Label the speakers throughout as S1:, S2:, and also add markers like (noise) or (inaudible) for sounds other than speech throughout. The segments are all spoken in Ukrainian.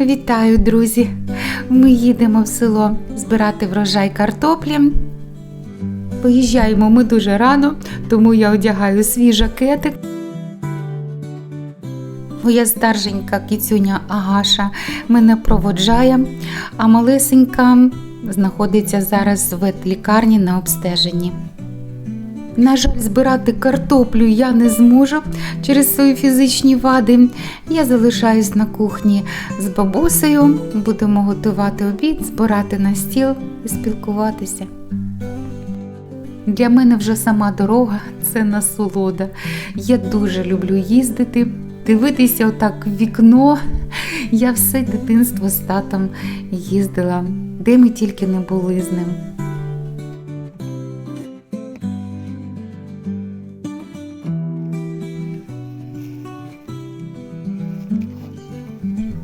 S1: Вітаю, друзі! Ми їдемо в село збирати врожай картоплі. Виїжджаємо ми дуже рано, тому я одягаю свій жакетик. Моя старшенька кіцюня Агаша мене проводжає, а малесенька знаходиться зараз в ветлікарні на обстеженні. На жаль, збирати картоплю я не зможу через свої фізичні вади. Я залишаюсь на кухні з бабусею, будемо готувати обід, збирати на стіл і спілкуватися. Для мене вже сама дорога це насолода. Я дуже люблю їздити, дивитися отак в вікно. Я все дитинство з татом їздила, де ми тільки не були з ним.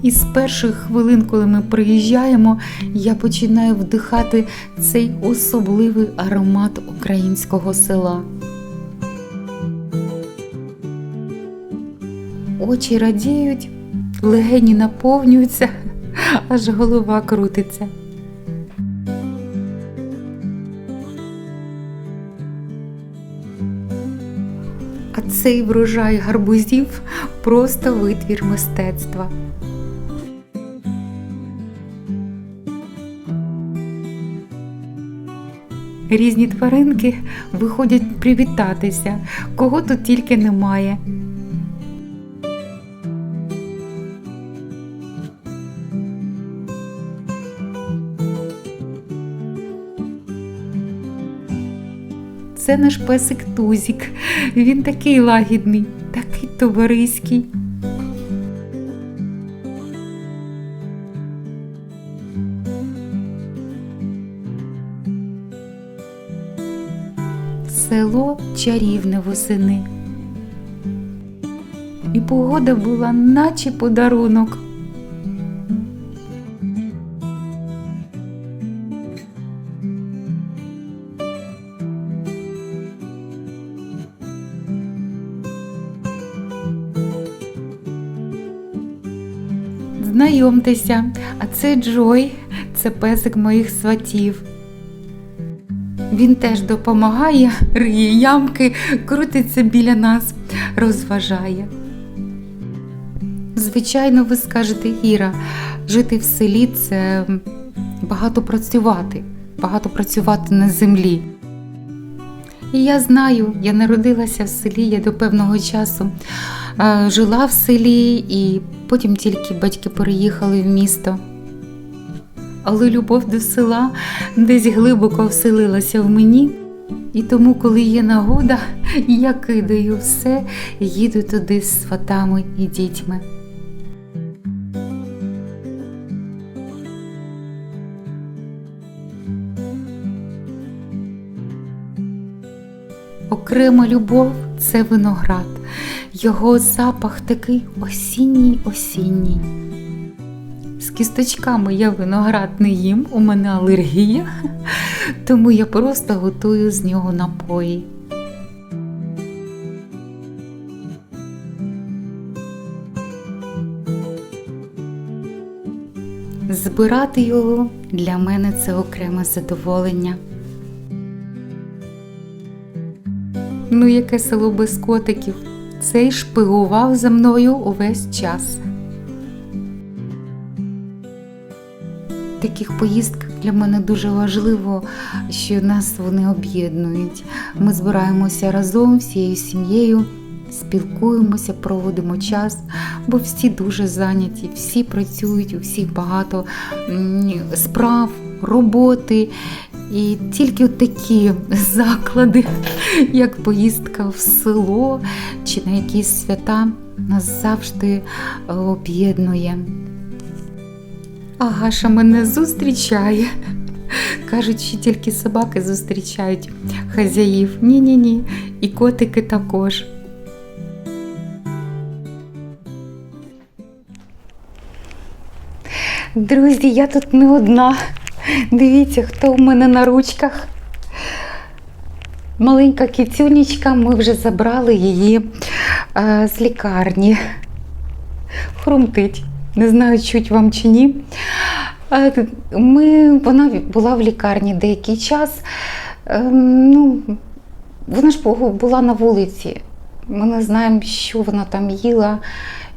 S1: І з перших хвилин, коли ми приїжджаємо, я починаю вдихати цей особливий аромат українського села. Очі радіють, легені наповнюються, аж голова крутиться. А цей врожай гарбузів просто витвір мистецтва. Різні тваринки виходять привітатися, кого тут тільки немає. Це наш песик Тузік. Він такий лагідний, такий товариський. Село чарівне восени. І погода була наче подарунок. Знайомтеся, а це Джой, це песик моїх сватів. Він теж допомагає, риє ямки, крутиться біля нас, розважає. Звичайно, ви скажете, Іра, жити в селі це багато працювати, багато працювати на землі. І я знаю, я народилася в селі, я до певного часу е, жила в селі, і потім тільки батьки переїхали в місто. Але любов до села десь глибоко вселилася в мені, і тому, коли є нагода, я кидаю все і їду туди з сватами і дітьми. Окрема любов це виноград, його запах такий осінній осінній. Кісточками я виноград не їм, у мене алергія, (laughs) тому я просто готую з нього напої. Збирати його для мене це окреме задоволення. Ну, яке село без котиків. Цей шпигував за мною увесь час. Таких поїздках для мене дуже важливо, що нас вони об'єднують. Ми збираємося разом всією сім'єю, спілкуємося, проводимо час, бо всі дуже зайняті, всі працюють, у всіх багато справ, роботи. І тільки такі (laughs) заклади, як поїздка в село чи на якісь свята, нас завжди об'єднує. Агаша мене зустрічає. Кажуть, що тільки собаки зустрічають хазяїв. Ні-ні ні, і котики також. Друзі, я тут не одна. Дивіться, хто в мене на ручках. Маленька кіцюнічка, ми вже забрали її е, з лікарні. Хрумтить. Не знаю, чуть вам чи ні. Ми, вона була в лікарні деякий час. Е, Ну, вона ж була на вулиці. Ми не знаємо, що вона там їла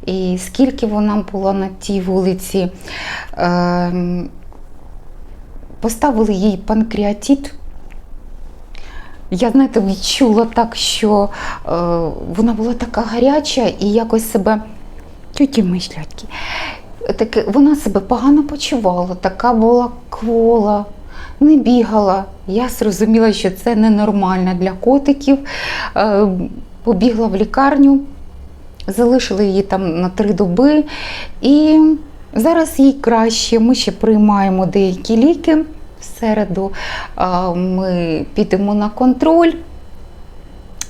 S1: і скільки вона була на тій вулиці. Е, Поставили їй панкреатит. Я, знаєте, відчула так, що е, вона була така гаряча і якось себе тюті мишлятки. Таке, вона себе погано почувала, така була квола, не бігала. Я зрозуміла, що це ненормально для котиків. Е, побігла в лікарню, залишили її там на три доби, і зараз їй краще. Ми ще приймаємо деякі ліки. В середу ми підемо на контроль.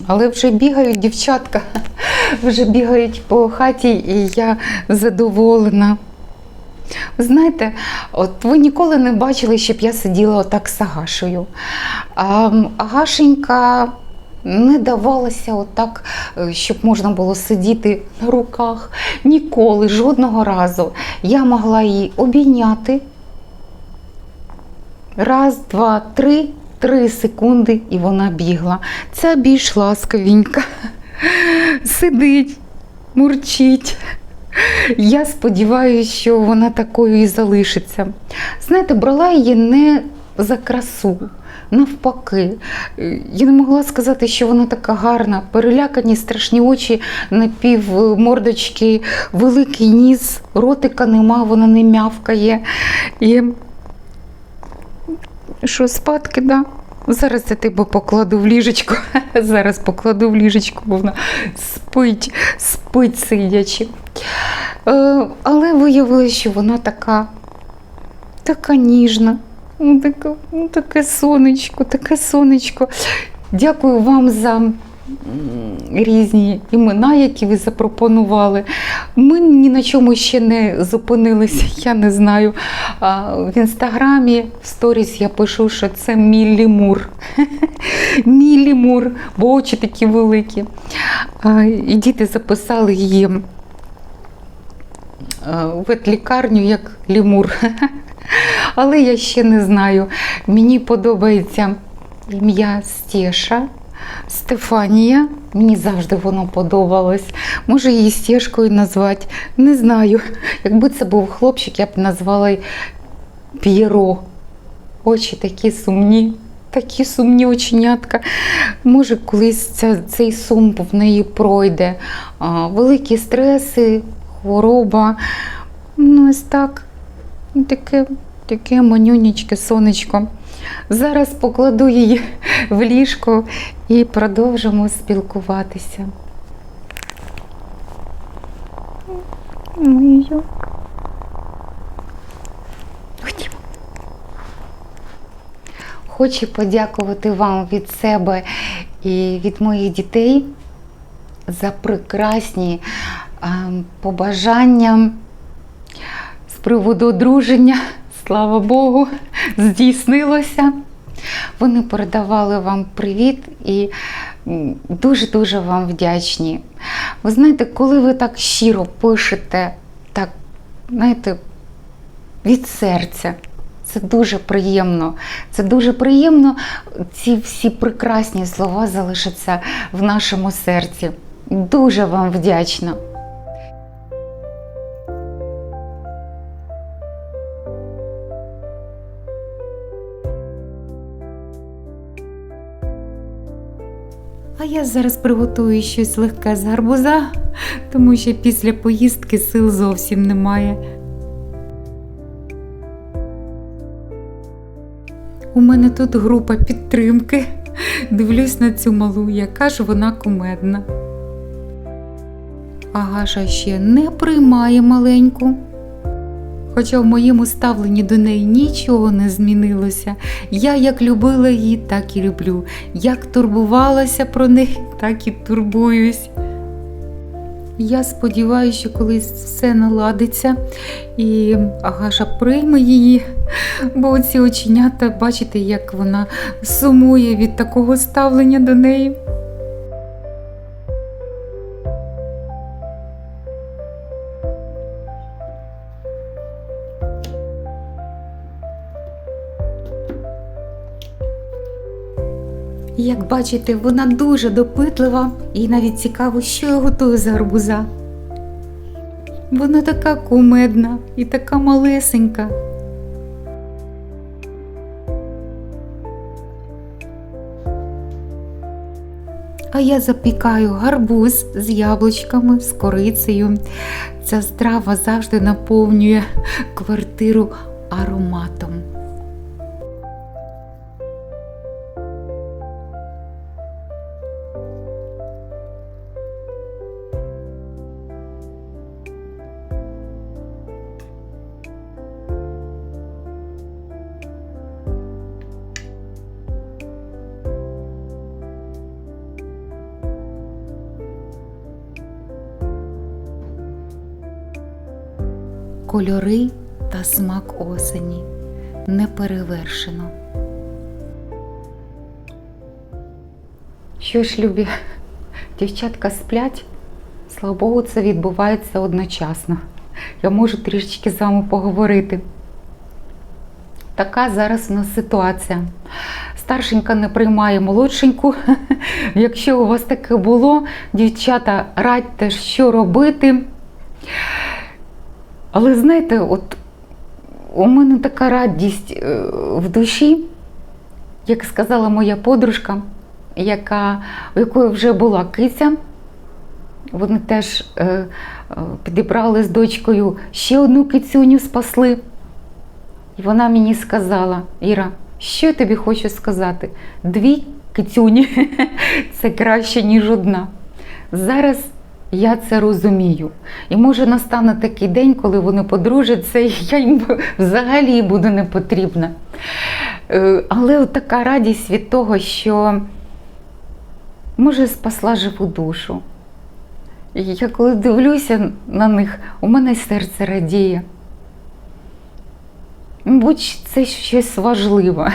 S1: Але вже бігають дівчатка, (laughs) вже бігають по хаті, і я задоволена. Знаєте, от ви ніколи не бачили, щоб я сиділа отак з Агашею. А Агашенька не давалася отак, е, щоб можна було сидіти на руках. Ніколи, жодного разу. Я могла її обійняти. Раз, два, три, три секунди, і вона бігла. Ця більш ласковенька. Сидить, мурчить. Я сподіваюся, що вона такою і залишиться. Знаєте, брала її не за красу, навпаки. Я не могла сказати, що вона така гарна, перелякані страшні очі, напів мордочки, великий ніс, ротика нема, вона не мявкає. І що, спадки, да? Зараз я тебе покладу в ліжечко. (laughs) Зараз покладу в ліжечко, бо вона спить, спить сидячи. Е, але виявилося, що вона така, така ніжна. Ну, Таке, ну, таке сонечко, таке сонечко. Дякую вам за різні імена, які ви запропонували. Ми ні на чому ще не зупинилися, я не знаю. В інстаграмі в сторіс я пишу, що це мій лімур. (laughs) Мій лімур, бо очі такі великі. І діти записали її в ветлікарню як лімур. (laughs) Але я ще не знаю. Мені подобається ім'я Стеша. Стефанія, мені завжди воно подобалось. Може її стежкою назвати. Не знаю. Якби це був хлопчик, я б назвала П'єро. Очі такі сумні, такі сумні оченятка. Може, колись ця, цей сум в неї пройде. А, великі стреси, хвороба. Ну, ось так. Таке, таке манюнічке сонечко. Зараз покладу її в ліжко і продовжимо спілкуватися. Ну, як? Ходімо. Хочу подякувати вам від себе і від моїх дітей за прекрасні побажання з приводу одруження. Слава Богу, здійснилося. Вони передавали вам привіт і дуже-дуже вам вдячні. Ви знаєте, коли ви так щиро пишете, так, знаєте, від серця. Це дуже приємно. Це дуже приємно. Ці всі прекрасні слова залишаться в нашому серці. Дуже вам вдячна. Я зараз приготую щось легке з гарбуза, тому що після поїздки сил зовсім немає. У мене тут група підтримки. Дивлюсь на цю малу, яка ж вона кумедна. Агаша ще не приймає маленьку. Хоча в моєму ставленні до неї нічого не змінилося. Я як любила її, так і люблю. Як турбувалася про неї, так і турбуюсь. Я сподіваюся, що колись все наладиться і Агаша прийме її, бо ці оченята, бачите, як вона сумує від такого ставлення до неї. Як бачите, вона дуже допитлива і навіть цікаво, що я готую з гарбуза. Вона така кумедна і така малесенька. А я запікаю гарбуз з яблучками, з корицею. Ця страва завжди наповнює квартиру ароматом. Кольори та смак осені не перевершено. Що ж, любі, дівчатка сплять, слава Богу, це відбувається одночасно. Я можу трішечки з вами поговорити. Така зараз у нас ситуація. Старшенька не приймає молодшеньку. (laughs) Якщо у вас таке було, дівчата, радьте, що робити. Але знаєте, от у мене така радість е, в душі, як сказала моя подружка, яка, у якої вже була киця. Вони теж е, е, підібрали з дочкою ще одну кицюню, спасли. І вона мені сказала: Іра, що я тобі хочу сказати? Дві кицюні (laughs) це краще, ніж одна. Зараз я це розумію. І може настане такий день, коли вони подружаться, (laughs) і я їм взагалі буду не потрібна. Е, Але така радість від того, що може спасла живу душу. Я коли дивлюся на них, у мене серце радіє. Мабуть, це щось важливе.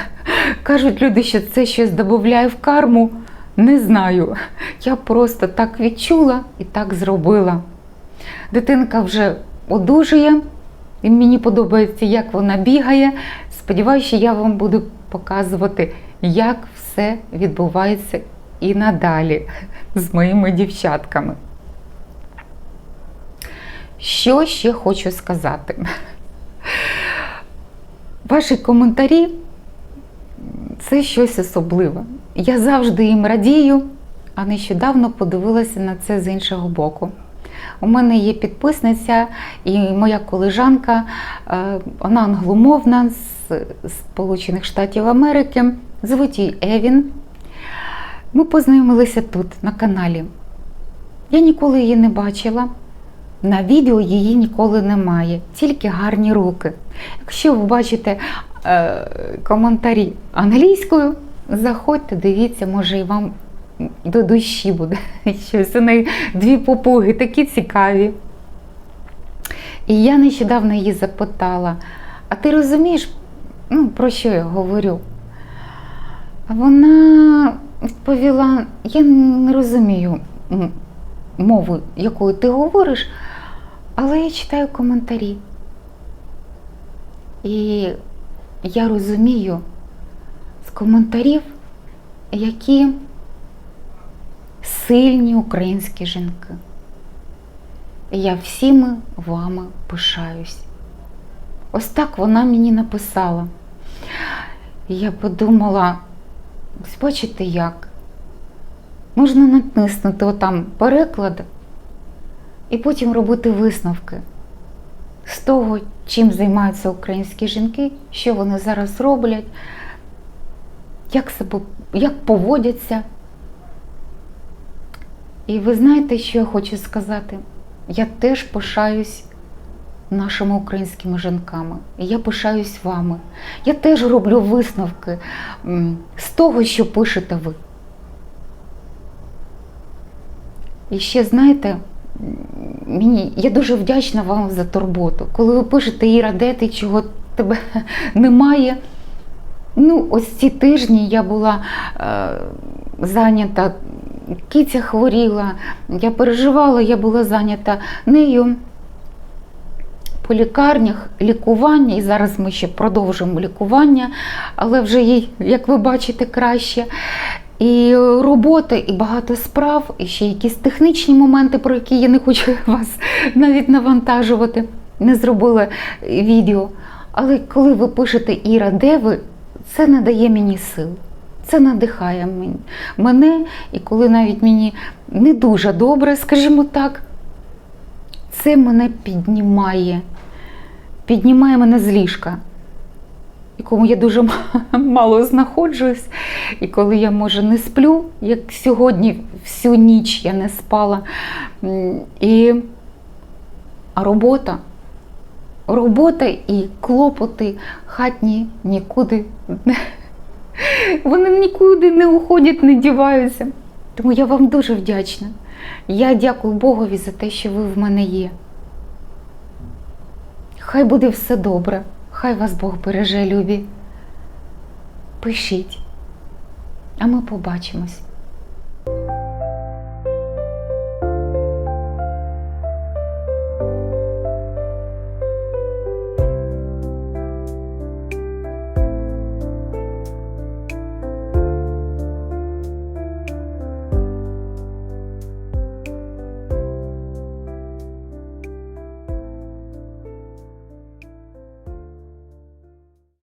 S1: Кажуть люди, що це щось додає в карму. Не знаю. Я просто так відчула і так зробила. Дитинка вже одужує, і мені подобається, як вона бігає. Сподіваюся, що я вам буду показувати, як все відбувається і надалі з моїми дівчатками. Що ще хочу сказати? Ваші коментарі це щось особливе. Я завжди їм радію, а нещодавно подивилася на це з іншого боку. У мене є підписниця і моя колежанка, е, вона англомовна з Сполучених Штатів Америки, звуть її Евін. Ми познайомилися тут, на каналі. Я ніколи її не бачила. На відео її ніколи немає, тільки гарні руки. Якщо ви бачите е, коментарі англійською, заходьте, дивіться, може і вам до душі буде (laughs) щось. Неї дві попуги такі цікаві. І я нещодавно її запитала: а ти розумієш, ну, про що я говорю? Вона відповіла: я не розумію мову, якою ти говориш, але я читаю коментарі. І я розумію з коментарів, які сильні українські жінки. Я всіми вами пишаюсь. Ось так вона мені написала. Я подумала, бачите як? Можна натиснути отам переклад і потім робити висновки з того, чим займаються українські жінки, що вони зараз роблять, як себе, як поводяться. І ви знаєте, що я хочу сказати? Я теж пишаюсь нашими українськими жінками. Я пишаюсь вами. Я теж роблю висновки з того, що пишете ви. І ще знаєте, мені я дуже вдячна вам за турботу. Коли ви пишете Іра, де ти, чого тебе (laughs) немає. Ну, ось ці тижні я була е, зайнята, киця хворіла, я переживала, я була зайнята нею по лікарнях, лікування, і зараз ми ще продовжуємо лікування, але вже їй, як ви бачите, краще. І робота, і багато справ, і ще якісь технічні моменти, про які я не хочу (laughs) вас навіть навантажувати. Не зробила відео. Але коли ви пишете Іра, де ви, це надає мені сил. Це надихає мене, і коли навіть мені не дуже добре, скажімо так, це мене піднімає. Піднімає мене з ліжка, якому я дуже (laughs) мало знаходжусь. І коли я, може, не сплю, як сьогодні, всю ніч я не спала. І... Робота, робота і клопоти хатні нікуди вони нікуди не уходять, не діваються. Тому я вам дуже вдячна. Я дякую Богові за те, що ви в мене є. Хай буде все добре, хай вас Бог береже, любі. Пишіть, а ми побачимось.